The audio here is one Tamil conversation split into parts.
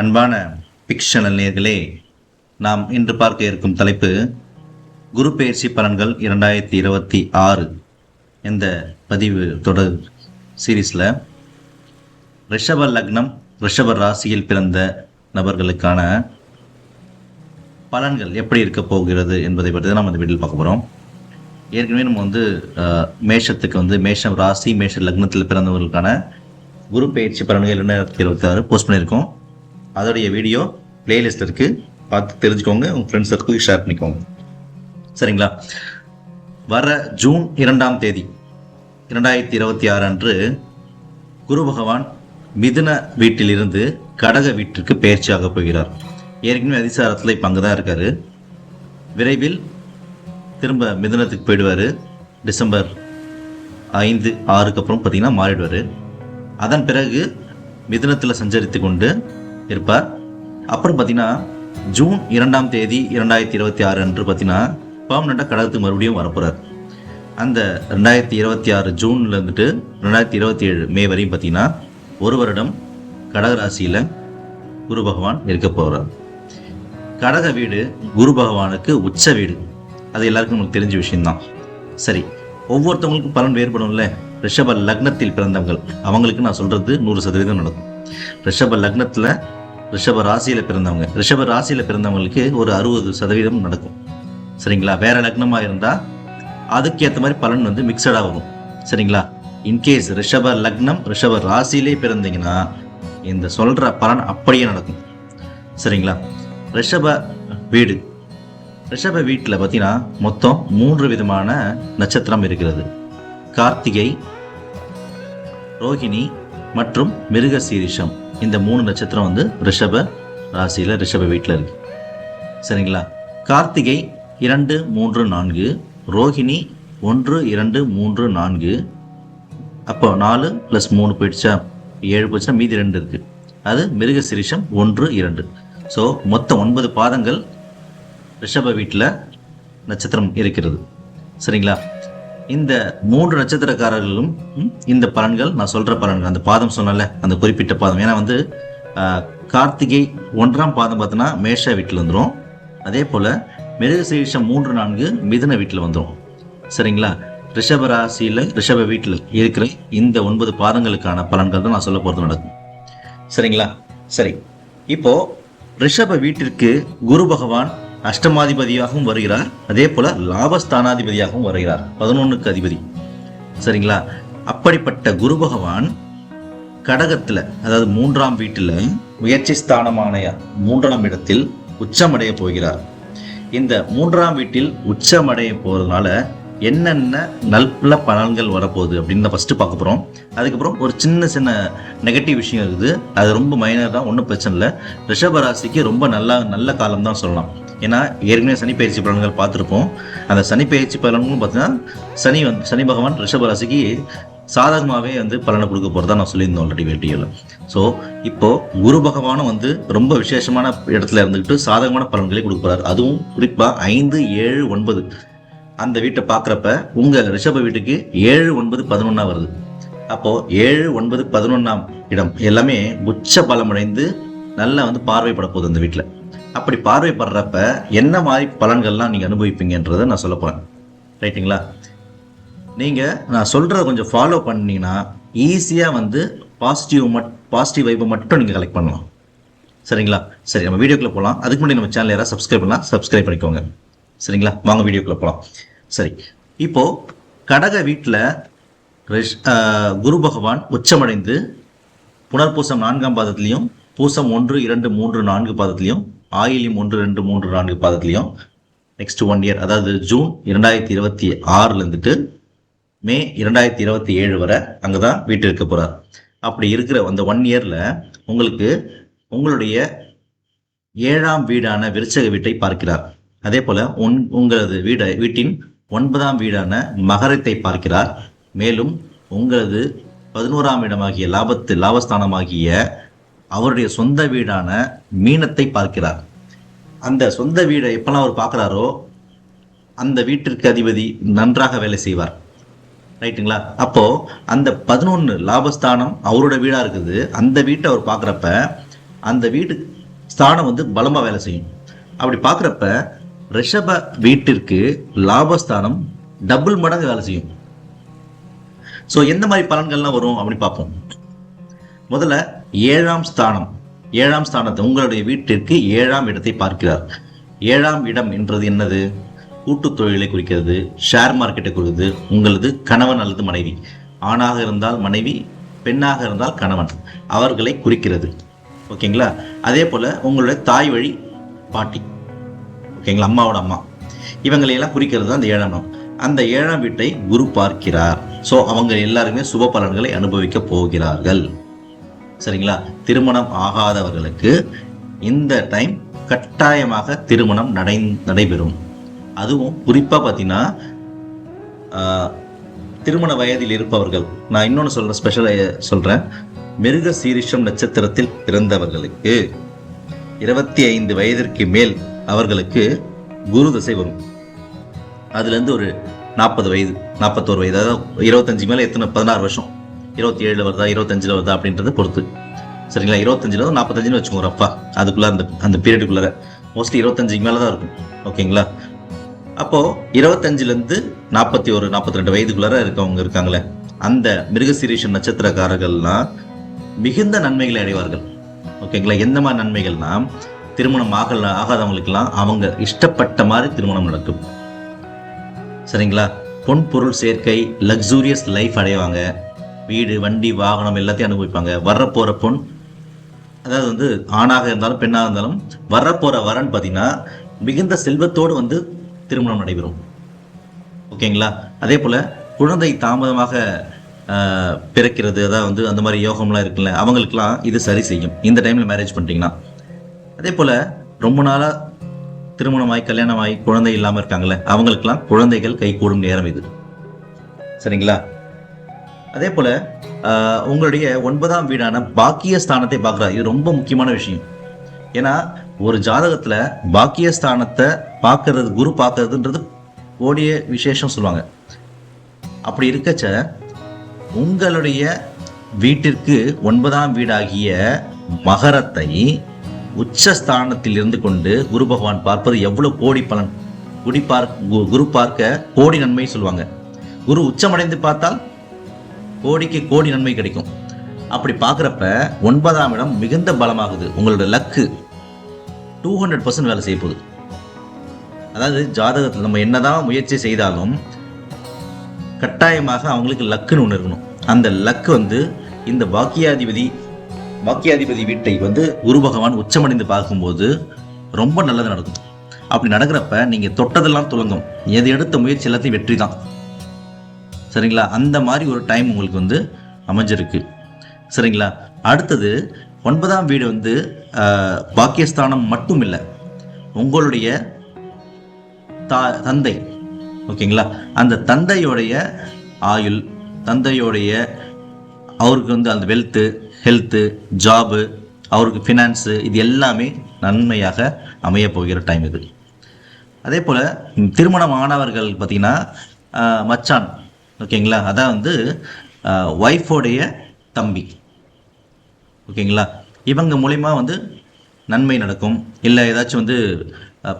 அன்பான பிக்ஷனல் நேர்களே நாம் இன்று பார்க்க இருக்கும் தலைப்பு குரு பயிற்சி பலன்கள் இரண்டாயிரத்தி இருபத்தி ஆறு இந்த பதிவு தொடர் சீரீஸில். ரிஷப லக்னம் ரிஷப ராசியில் பிறந்த நபர்களுக்கான பலன்கள் எப்படி இருக்க போகிறது என்பதை பற்றி தான் நம்ம இந்த வீட்டில் பார்க்க போகிறோம் ஏற்கனவே நம்ம வந்து மேஷத்துக்கு வந்து மேஷம் ராசி மேஷ லக்னத்தில் பிறந்தவர்களுக்கான குரு பயிற்சி பலன்கள் இரண்டாயிரத்தி இருபத்தி ஆறு போஸ்ட் பண்ணியிருக்கோம். அதோடைய வீடியோ பிளேலிஸ்ட் இருக்கு. பார்த்து தெரிஞ்சுக்கோங்க. உங்கள் ஃப்ரெண்ட்ஸ் சர்க்கிளுக்கு ஷேர் பண்ணிக்கோங்க. சரிங்களா? வர ஜூன் இரண்டாம் தேதி இரண்டாயிரத்தி இருபத்தி ஆறு அன்று குரு பகவான் மிதுன வீட்டிலிருந்து கடக வீட்டிற்கு பயிற்சியாக போகிறார். ஏற்கனவே அதிசாரத்தில் இப்போ அங்கே தான் இருக்காரு. விரைவில் திரும்ப மிதுனத்துக்கு போயிடுவார். டிசம்பர் ஐந்து ஆறுக்கு அப்புறம் பார்த்தீங்கன்னா மாறிடுவார். அதன் பிறகு மிதுனத்தில் சஞ்சரித்து கொண்டு இருப்பார். அப்புறம் பார்த்தீங்கன்னா ஜூன் இரண்டாம் தேதி இரண்டாயிரத்தி இருபத்தி ஆறு அன்று பார்த்தீங்கன்னா பர்மனெண்ட்டாக கடகத்துக்கு மறுபடியும் வரப்போகிறார் அந்த ரெண்டாயிரத்தி இருபத்தி ஆறு ஜூனில் இருந்துட்டு ரெண்டாயிரத்தி இருபத்தி ஏழு மே வரையும் பார்த்தீங்கன்னா ஒரு வருடம் கடகராசியில் குரு பகவான் இருக்க போகிறார் கடக வீடு குரு பகவானுக்கு உச்ச வீடு. அது எல்லாருக்கும் நமக்கு தெரிஞ்ச விஷயம்தான். சரி ஒவ்வொருத்தவங்களுக்கும் பலன் வேறுபடும்ல. ரிஷப லக்னத்தில் பிறந்தவங்கள். அவங்களுக்கு நான் சொல்றது நூறு சதவீதம் நடக்கும். ரிஷப லக்னத்தில் ரிஷப ராசியில பிறந்தவங்க. ரிஷப ராசியில பிறந்தவங்களுக்கு ஒரு அறுபது சதவீதம் நடக்கும். சரிங்களா? வேற லக்னமா இருந்தா அதுக்கேற்ற மாதிரி பலன் வந்து மிக்சடா வரும். சரிங்களா? இன்கேஸ் ரிஷப லக்னம் ரிஷப ராசியிலே பிறந்தீங்கன்னா இந்த சொல்ற பலன் அப்படியே நடக்கும். சரிங்களா? ரிஷப வீடு. ரிஷப வீட்டில் பார்த்தீங்கன்னா மொத்தம் மூன்று விதமான நட்சத்திரம் இருக்கிறது. கார்த்திகை ரோஹிணி மற்றும் மிருக சீரிஷம் இந்த மூணு நட்சத்திரம் வந்து ரிஷப ராசியில் ரிஷப வீட்டில் இருக்கு. சரிங்களா? கார்த்திகை இரண்டு மூன்று நான்கு. ரோஹிணி ஒன்று இரண்டு மூன்று நான்கு. அப்போ நாலு ப்ளஸ் மூணு போயிடுச்சா? ஏழு போயிடுச்சுன்னா மீதி ரெண்டு இருக்கு. அது மிருக சிரிஷம் ஒன்று இரண்டு. ஸோ மொத்தம் ஒன்பது பாதங்கள் ரிஷப வீட்டில் நட்சத்திரம் இருக்கிறது. சரிங்களா? இந்த மூன்று நட்சத்திரக்காரர்களும் ம், இந்த பலன்கள் நான் சொல்ற பலன்கள் அந்த பாதம் சொன்னல அந்த குறிப்பிட்ட பாதம். ஏன்னா வந்து கார்த்திகை ஒன்றாம் பாதம் பார்த்தோன்னா மேஷ வீட்டில் வந்துடும் அதே போல் மிருகசீரிஷம் மூன்று நான்கு மிதுன வீட்டில் வந்துடும் சரிங்களா? ரிஷப ராசியில் ரிஷப வீட்டில் இருக்கிற இந்த ஒன்பது பாதங்களுக்கான பலன்கள் தான் நான் சொல்ல போகிறது நடக்கும். சரிங்களா? சரி. இப்போ ரிஷப வீட்டிற்கு குரு பகவான் அஷ்டமாதிபதியாகவும் வருகிறார். அதே போல லாபஸ்தானாதிபதியாகவும் வருகிறார். பதினொன்னுக்கு அதிபதி. சரிங்களா? அப்படிப்பட்ட குரு பகவான் கடகத்துல அதாவது மூன்றாம் வீட்டில் முயற்சி ஸ்தானமான மூன்றாம் இடத்தில் உச்சமடைய போகிறார். இந்த மூன்றாம் வீட்டில் உச்சமடைய போறதுனால என்னென்ன நல்ல பலன்கள் வரப்போகுது அப்படின்னு ஃபஸ்ட்டு பார்க்க போகிறோம் அதுக்கப்புறம் ஒரு சின்ன சின்ன நெகட்டிவ் விஷயம் இருக்குது. அது ரொம்ப மைனர் தான் ஒன்றும் பிரச்சனை இல்லை. ரிஷபராசிக்கு ரொம்ப நல்லா நல்ல காலம் தான் சொல்லலாம். ஏன்னா ஏற்கனவே சனி பயிற்சி பலன்கள் பார்த்துருப்போம். அந்த சனி பயிற்சி பலன்களும் பார்த்தீங்கன்னா சனி வந்து சனி பகவான் ரிஷப ராசிக்கு சாதகமாகவே வந்து பலனை கொடுக்க போகிறதா நான் சொல்லியிருந்தோம் ஆல்ரெடி வேட்டியில் ஸோ இப்போ குரு பகவானும் வந்து ரொம்ப விசேஷமான இடத்துல இருந்துக்கிட்டு சாதகமான பலன்களை கொடுக்க போகிறார் அதுவும் குறிப்பாக ஐந்து ஏழு ஒன்பது. அந்த வீட்டை பார்க்குறப்ப உங்கள் ரிஷப வீட்டுக்கு ஏழு ஒன்பது பதினொன்னா வருது. அப்போது ஏழு ஒன்பது பதினொன்றாம் இடம் எல்லாமே உச்ச பலமடைந்து நல்லா வந்து பார்வைப்பட போகுது அந்த வீட்டில் அப்படி பார்வைப்படுறப்ப என்ன மாதிரி பலன்கள்லாம் நீங்கள் அனுபவிப்பீங்கன்றதை நான் சொல்ல போகிறேன் ரைட்டுங்களா? நீங்கள் நான் சொல்கிறத கொஞ்சம் ஃபாலோ பண்ணிங்கன்னா ஈஸியாக வந்து பாசிட்டிவ் மட் பாசிட்டிவ் வைப்பை மட்டும் நீங்கள் கலெக்ட் பண்ணலாம். சரிங்களா? சரி நம்ம வீடியோக்குள்ளே போகலாம் அதுக்கு முன்னாடி நம்ம சேனல் யாராவது சப்ஸ்கிரைப் பண்ணலாம் சப்ஸ்கிரைப் பண்ணிக்கோங்க. சரிங்களா? வாங்க வீடியோக்குள்ளே போகலாம் சரி இப்போது கடக வீட்டில் குரு பகவான் உச்சமடைந்து புனர்பூசம் நான்காம் பாதத்துலேயும் பூசம் ஒன்று இரண்டு மூன்று நான்கு பாதத்துலேயும் ஆயிலியம் ஒன்று ரெண்டு மூன்று நான்கு பாதத்துலையும் நெக்ஸ்ட் ஒன் இயர் அதாவது ஜூன் இரண்டாயிரத்தி இருபத்தி ஆறுல இருந்துட்டு மே இரண்டாயிரத்தி இருபத்தி ஏழு வரை அங்கே தான் வீட்டு இருக்க போகிறார் அப்படி இருக்கிற அந்த ஒன் இயரில் உங்களுக்கு உங்களுடைய ஏழாம் வீடான விருச்சக வீட்டை பார்க்கிறார். அதே போல உன் உங்களது வீட வீட்டின் ஒன்பதாம் வீடான மகரத்தை பார்க்கிறார். மேலும் உங்களது பதினோராம் இடமாகிய லாபத்து லாபஸ்தானமாகிய அவருடைய சொந்த வீடான மீனத்தை பார்க்கிறார். அந்த சொந்த வீடை எப்பெல்லாம் அவர் பார்க்குறாரோ அந்த வீட்டிற்கு அதிபதி நன்றாக வேலை செய்வார். ரைட்டுங்களா? அப்போ அந்த பதினொன்று லாபஸ்தானம் அவரோட வீடா இருக்குது. அந்த வீட்டை அவர் பார்க்குறப்ப அந்த வீடு ஸ்தானம் வந்து பலமாக வேலை செய்யும். அப்படி பார்க்குறப்ப ரிஷப வீட்டிற்கு லாபஸ்தானம் டபுள் மடங்கு வேலை செய்யும். ஸோ எந்த மாதிரி பலன்கள்லாம் வரும் அப்படின்னு பார்ப்போம். முதல்ல ஏழாம் ஸ்தானம் ஏழாம் ஸ்தானத்தை உங்களுடைய வீட்டிற்கு ஏழாம் இடத்தை பார்க்கிறார். ஏழாம் இடம் என்றது என்னது? கூட்டுத் தொழிலை குறிக்கிறது ஷேர் மார்க்கெட்டை குறிக்கிறது உங்களது கணவன் அல்லது மனைவி. ஆணாக இருந்தால் மனைவி பெண்ணாக இருந்தால் கணவன். அவர்களை குறிக்கிறது. ஓகேங்களா அதே போல் உங்களுடைய தாய் வழி பாட்டி. ஓகேங்களா அம்மாவோட அம்மா. இவங்களையெல்லாம் குறிக்கிறது தான் அந்த ஏழாம் இடம். அந்த ஏழாம் வீட்டை குரு பார்க்கிறார். ஸோ அவங்க எல்லாருமே சுப பலன்களை அனுபவிக்க போகிறார்கள். சரிங்களா? திருமணம் ஆகாதவர்களுக்கு இந்த டைம் கட்டாயமாக திருமணம் நடை நடைபெறும். அதுவும் குறிப்பாக பார்த்தீங்கன்னா திருமண வயதில் இருப்பவர்கள் நான் இன்னொன்று சொல்கிறேன் ஸ்பெஷலாக சொல்கிறேன் மிருக சீரிஷம் நட்சத்திரத்தில் பிறந்தவர்களுக்கு இருபத்தி ஐந்து வயதிற்கு மேல் அவர்களுக்கு குரு தசை வரும். அதுலேருந்து ஒரு நாற்பது வயது நாற்பத்தோரு வயது அதாவது இருபத்தஞ்சு மேலே எத்தனை பதினாறு வருஷம். இருபத்தி ஏழில் வருதா இருபத்தஞ்சில் வருதா அப்படின்றத பொறுத்து. சரிங்களா? இருபத்தஞ்சில் நாற்பத்தஞ்சுன்னு வச்சுக்கோங்க ரஃபா அதுக்குள்ளே அந்த அந்த பீரியடுக்குள்ளே மோஸ்ட்லி இருபத்தஞ்சுக்கு மேலே தான் இருக்கும். ஓகேங்களா? அப்போது இருபத்தஞ்சிலேருந்து நாற்பத்தி ஒரு நாற்பத்தி ரெண்டு வயதுக்குள்ளார இருக்கவங்க இருக்காங்களே அந்த மிருகசீரிஷம் நட்சத்திரக்காரர்கள்லாம் மிகுந்த நன்மைகளை அடைவார்கள். ஓகேங்களா? எந்த மாதிரி நன்மைகள்னா திருமணம் ஆகல ஆகாதவங்களுக்கெல்லாம் அவங்க இஷ்டப்பட்ட மாதிரி திருமணம் நடக்கும். சரிங்களா? பொன் பொருள் சேர்க்கை லக்ஸூரியஸ் லைஃப் அடைவாங்க. வீடு வண்டி வாகனம் எல்லாத்தையும் அனுபவிப்பாங்க. வர்றப்போகிற பொன் அதாவது வந்து ஆணாக இருந்தாலும் பெண்ணாக இருந்தாலும் வர்றப்போகிற வரன் பார்த்தீங்கன்னா மிகுந்த செல்வத்தோடு வந்து திருமணம் நடைபெறும். ஓகேங்களா? அதே போல் குழந்தை தாமதமாக பிறக்கிறது அதாவது வந்து அந்த மாதிரி யோகம்லாம் இருக்குல்ல அவங்களுக்குலாம் இது சரி செய்யும். இந்த டைமில் மேரேஜ் பண்ணிட்டீங்கன்னா. அதே போல் ரொம்ப நாளாக திருமணமாய் கல்யாணமாய் குழந்தை இல்லாமல் இருக்காங்களே அவங்களுக்கெல்லாம் குழந்தைகள் கைகூடும் நேரம் இது. சரிங்களா? அதே போல் உங்களுடைய ஒன்பதாம் வீடான பாக்கிய ஸ்தானத்தை பார்க்குறாரு இது ரொம்ப முக்கியமான விஷயம். ஏன்னா ஒரு ஜாதகத்தில் பாக்கிய ஸ்தானத்தை பார்க்கறது குரு பார்க்கறதுன்றது ஓடிய விசேஷம் சொல்லுவாங்க. அப்படி இருக்கச்ச உங்களுடைய வீட்டிற்கு ஒன்பதாம் வீடாகிய மகரத்தை உச்சஸ்தானத்தில் இருந்து கொண்டு குரு பகவான் பார்ப்பது எவ்வளவு கோடி பலன். குடி பார்க்க கு- குரு பார்க்க கோடி நன்மை சொல்லுவாங்க. குரு உச்சமடைந்து பார்த்தால் கோடிக்கு கோடி நன்மை கிடைக்கும். அப்படி பார்க்குறப்ப ஒன்பதாம் இடம் மிகுந்த பலமாகுது. உங்களோட லக்கு டூ ஹண்ட்ரட் பர்சன்ட் வேலை செய்ய போகுது. அதாவது ஜாதகத்தில் நம்ம என்னதான் முயற்சி செய்தாலும் கட்டாயமாக அவங்களுக்கு லக்குன்னு ஒன்று இருக்கணும். அந்த லக்கு வந்து இந்த வாக்கியாதிபதி வாக்கியாதிபதி வீட்டை வந்து குரு பகவான் உச்சமடைந்து பார்க்கும்போது ரொம்ப நல்லது நடக்கும். அப்படி நடக்கிறப்ப நீங்கள் தொட்டதெல்லாம் துலங்கும். எது எடுத்த முயற்சி எல்லாத்தையும் வெற்றி தான் சரிங்களா? அந்த மாதிரி ஒரு டைம் உங்களுக்கு வந்து அமைஞ்சிருக்கு. சரிங்களா? அடுத்தது ஒன்பதாம் வீடு வந்து பாக்கியஸ்தானம் மட்டும் இல்லை உங்களுடைய தா தந்தை. ஓகேங்களா? அந்த தந்தையோடைய ஆயுள் தந்தையோடைய அவருக்கு வந்து அந்த வெல்த்து ஹெல்த்து ஜாபு அவருக்கு ஃபினான்ஸு இது எல்லாமே நன்மையாக அமைய போகிற டைம் இது. அதே போல் திருமணம் ஆனவர்கள் பார்த்தீங்கன்னா மச்சான் ஓகேங்களா? அதான் வந்து ஒய்ஃபோடைய தம்பி. ஓகேங்களா? இவங்க மூலிமா வந்து நன்மை நடக்கும். இல்லை ஏதாச்சும் வந்து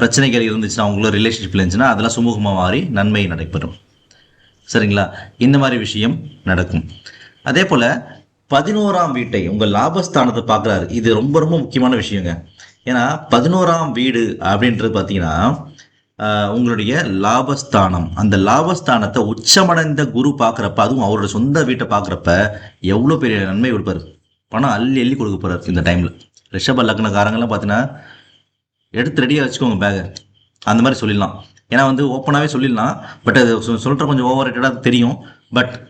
பிரச்சனைகள் இருந்துச்சுன்னா அவங்களோட ரிலேஷன்ஷிப்பில் இருந்துச்சுன்னா அதெல்லாம் சுமூகமாக மாறி நன்மை நடைபெறும். சரிங்களா? இந்த மாதிரி விஷயம் நடக்கும். அதே போல் பதினோராம் வீட்டை உங்கள் லாபஸ்தானத்தை பார்க்குறாரு. இது ரொம்ப ரொம்ப முக்கியமான விஷயங்க. ஏன்னா பதினோராம் வீடு அப்படின்றது பார்த்தீங்கன்னா உங்களுடைய லாபஸ்தானம். அந்த லாபஸ்தானத்தை உச்சமடைந்த குரு பார்க்குறப்ப அதுவும் அவரோட சொந்த வீட்டை பார்க்குறப்ப எவ்வளோ பெரிய நன்மை கொடுப்பாரு? பணம் அள்ளி அள்ளி கொடுக்க போகிறார் இந்த டைமில் ரிஷப லக்னக்காரங்கெல்லாம் பார்த்தீங்கன்னா எடுத்து ரெடியாக வச்சுக்கோங்க பேகை அந்த மாதிரி சொல்லிடலாம். ஏன்னா வந்து ஓப்பனாகவே சொல்லிடலாம். பட் அது சொ- கொஞ்சம் ஓவர் ரேட்டடாக தெரியும். பட்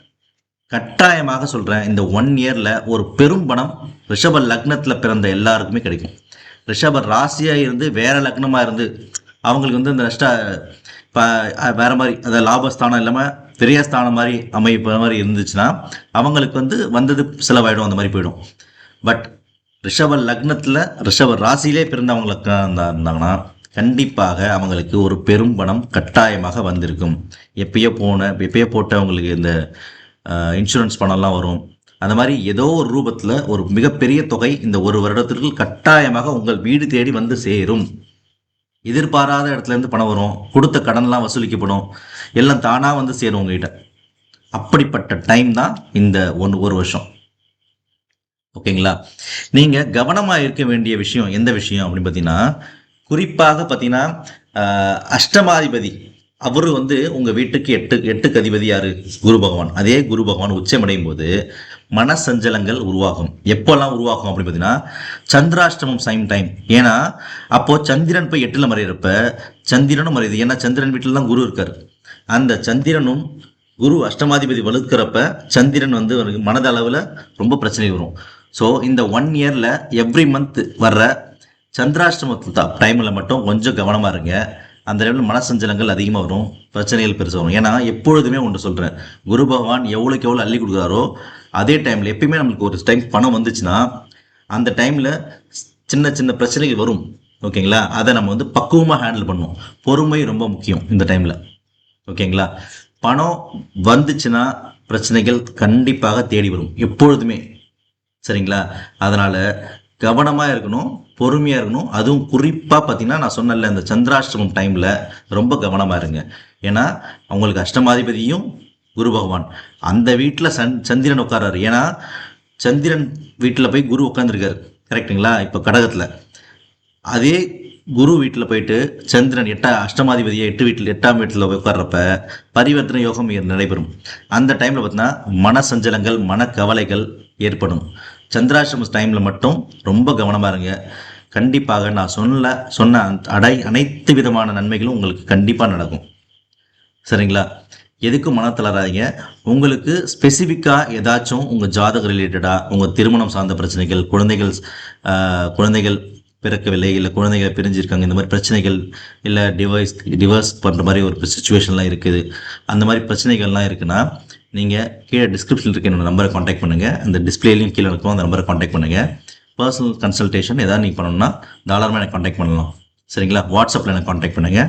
கட்டாயமாக சொல்கிறேன் இந்த ஒன் இயரில் ஒரு பெரும் பணம் ரிஷப லக்னத்தில் பிறந்த எல்லாருக்குமே கிடைக்கும். ரிஷப ராசியாக இருந்து வேறு லக்னமாக இருந்து அவங்களுக்கு வந்து இந்த நஷ்ட இப்போ வேறு மாதிரி அந்த லாபஸ்தானம் இல்லாமல் பெரிய ஸ்தானம் மாதிரி அமைப்பு மாதிரி இருந்துச்சுன்னா அவங்களுக்கு வந்து வந்தது செலவாயிடும் அந்த மாதிரி போயிடும். பட் ரிஷப லக்னத்தில் ரிஷப ராசியிலே பிறந்தவங்களுக்கு இருந்தாங்கன்னா கண்டிப்பாக அவங்களுக்கு ஒரு பெரும் பணம் கட்டாயமாக வந்திருக்கும். எப்பயோ போன எப்பயோ போட்டவங்களுக்கு இந்த இன்சூரன்ஸ் பணம்லாம் வரும். அந்த மாதிரி ஏதோ ஒரு ரூபத்தில் ஒரு மிகப்பெரிய தொகை இந்த ஒரு வருடத்திற்கு கட்டாயமாக உங்கள் வீடு தேடி வந்து சேரும். எதிர்பாராத இடத்துல இருந்து பணம் வரும் கொடுத்த கடன்லாம் வசூலிக்கப்படும் எல்லாம் தானாக வந்து சேரும் உங்ககிட்ட. அப்படிப்பட்ட டைம் தான் இந்த ஒன்று ஒரு வருஷம். ஓகேங்களா? நீங்கள் கவனமாக இருக்க வேண்டிய விஷயம் எந்த விஷயம் அப்படின்னு பார்த்தீங்கன்னா குறிப்பாக பார்த்தீங்கன்னா அஷ்டமாதிபதி. அவர் வந்து உங்கள் வீட்டுக்கு எட்டு எட்டுக்கு அதிபதி யார்? குரு பகவான். அதே குரு பகவான் உச்சமடையும் போது மனசஞ்சலங்கள் உருவாகும். எப்போல்லாம் உருவாகும் அப்படின்னு பார்த்தீங்கன்னா சந்திராஷ்டமம் சைம் டைம் ஏன்னா அப்போ சந்திரன் போய் எட்டில் மறையிறப்ப சந்திரனும் மறையுது. ஏன்னா சந்திரன் வீட்டில் தான் குரு இருக்கார். அந்த சந்திரனும் குரு அஷ்டமாதிபதி வலுக்கிறப்ப சந்திரன் வந்து மனதளவில் ரொம்ப பிரச்சனை வரும். ஸோ இந்த ஒன் இயரில் எவ்ரி மந்த் வர்ற சந்திராஷ்டமத்து டைமில் மட்டும் கொஞ்சம் கவனமாக இருங்க. அந்த டைமில் மனசஞ்சலங்கள் அதிகமாக வரும். பிரச்சனைகள் பெருசாக வரும். ஏன்னா எப்பொழுதுமே ஒன்று சொல்கிறேன் குரு பகவான் எவ்வளோக்கு எவ்வளோ அள்ளி கொடுக்குறாரோ அதே டைமில் எப்பயுமே நம்மளுக்கு ஒரு டைம் பணம் வந்துச்சுன்னா அந்த டைமில் சின்ன சின்ன பிரச்சனைகள் வரும். ஓகேங்களா அதை நம்ம வந்து பக்குவமாக ஹேண்டில் பண்ணுவோம். பொறுமை ரொம்ப முக்கியம் இந்த டைமில் ஓகேங்களா பணம் வந்துச்சுன்னா பிரச்சனைகள் கண்டிப்பாக தேடி வரும். எப்பொழுதுமே. சரிங்களா? அதனால் கவனமாக இருக்கணும் பொறுமையாக இருக்கணும். அதுவும் குறிப்பாக பார்த்தீங்கன்னா நான் சொன்னல இந்த சந்திராஷ்டமம் டைமில் ரொம்ப கவனமாக இருங்க. ஏன்னா அவங்களுக்கு அஷ்டமாதிபதியும் குரு பகவான். அந்த வீட்டில் சன் சந்திரன் உட்காராரு ஏன்னா சந்திரன் வீட்டில் போய் குரு உட்காந்துருக்காரு கரெக்ட்டுங்களா? இப்போ கடகத்தில். அதே குரு வீட்டில் போயிட்டு சந்திரன் எட்டா அஷ்டமாதிபதியை எட்டு வீட்டில் எட்டாம் வீட்டில் உட்கார்றப்ப பரிவர்த்தனை யோகம் நடைபெறும். அந்த டைமில் பார்த்தீங்கன்னா மனசஞ்சலங்கள் மனக்கவலைகள் ஏற்படும். சந்திராசிரம டைமில் மட்டும் ரொம்ப கவனமாக இருங்க. கண்டிப்பாக நான் சொல்ல சொன்ன அடை அனைத்து விதமான நன்மைகளும் உங்களுக்கு கண்டிப்பாக நடக்கும். சரிங்களா? எதுக்கும் மன தளராதீங்க? உங்களுக்கு ஸ்பெசிஃபிக்காக ஏதாச்சும் உங்கள் ஜாதக ரிலேட்டடாக உங்கள் திருமணம் சார்ந்த பிரச்சனைகள் குழந்தைகள் குழந்தைகள் பிறக்கவில்லை இல்லை குழந்தைகள் பிரிஞ்சிருக்காங்க இந்த மாதிரி பிரச்சனைகள் இல்லை டிவைஸ் டிவர்ஸ் பண்ணுற மாதிரி ஒரு சுச்சுவேஷன்லாம் இருக்குது. அந்த மாதிரி பிரச்சனைகள்லாம் இருக்குன்னா நீங்கள் கீழே டிஸ்கிரிப்ஷனில் இருக்க என்னோட நம்பரை காண்டாக்ட் பண்ணுங்கள் அந்த டிஸ்பிளேலையும் கீழே இருக்கும் அந்த நம்பரை காண்டாக்ட் பண்ணுங்கள் பர்சனல் கன்சல்டேஷன் ஏதாவது நீங்கள் பண்ணணும்னா தாராளமாக எனக்கு காண்டாக்ட் பண்ணலாம். சரிங்களா? வாட்ஸ்அப்பில் எனக்கு காண்டாக்ட் பண்ணுங்கள்